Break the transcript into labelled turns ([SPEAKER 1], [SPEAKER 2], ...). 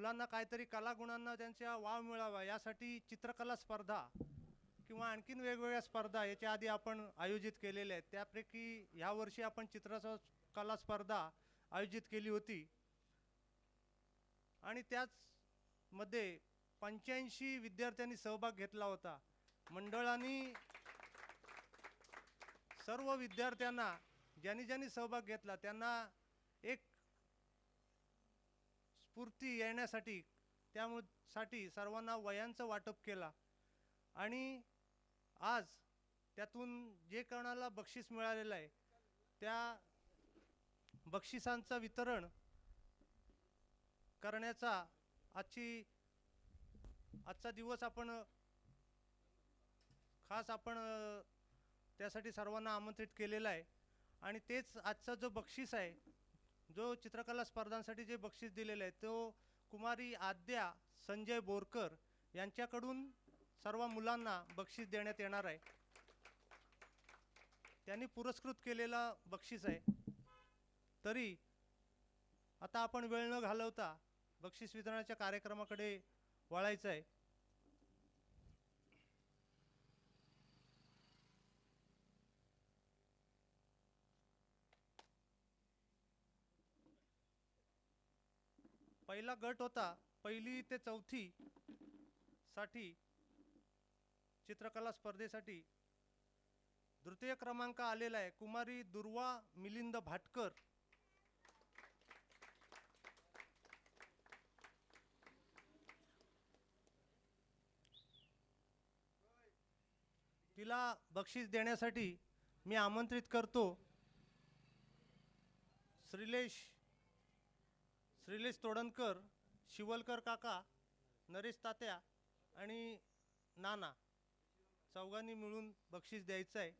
[SPEAKER 1] मुलांना काहीतरी कलागुणांना त्यांच्या वाव मिळावा यासाठी चित्रकला स्पर्धा किंवा आणखीन वेगवेगळ्या स्पर्धा याच्या आधी आपण आयोजित केलेल्या आहेत. त्यापैकी ह्यावर्षी आपण चित्राचा कला स्पर्धा आयोजित केली होती. आणि त्याचमध्ये पंच्याऐंशी विद्यार्थ्यांनी सहभाग घेतला होता. मंडळाने सर्व विद्यार्थ्यांना ज्यांनी ज्यांनी सहभाग घेतला त्यांना एक स्फूर्ती येण्यासाठी त्यासाठी सर्वांना वयांचं वाटप केला. आणि आज त्यातून जे कोणाला बक्षीस मिळालेलं आहे त्या बक्षिसांचं वितरण करण्याचा आजची आजचा दिवस आपण खास आपण त्यासाठी सर्वांना आमंत्रित केलेला आहे. आणि तेच आजचा जो बक्षीस आहे जो चित्रकला स्पर्धांसाठी जे बक्षीस दिलेलं आहे तो कुमारी आद्या संजय बोरकर यांच्याकडून सर्व मुलांना बक्षीस देण्यात येणार आहे. त्यांनी पुरस्कृत केलेला बक्षीस आहे. तरी आता आपण वेळ न घालवता बक्षीस वितरणाच्या कार्यक्रमाकडे वळायचं आहे. पहिला गट होता पहिली ते चौथी साठी चित्रकला स्पर्धेसाठी. तृतीय क्रमांक आलेला आहे कुमारी दुर्वा मिलिंद भाटकर. तिला बक्षीस देण्यासाठी मी आमंत्रित करतो. श्रीलेश श्रीलेश तोडणकर शिवलकर काका नरेश तात्या आणि नाना चौघांनी मिळून बक्षीस द्यायचं आहे.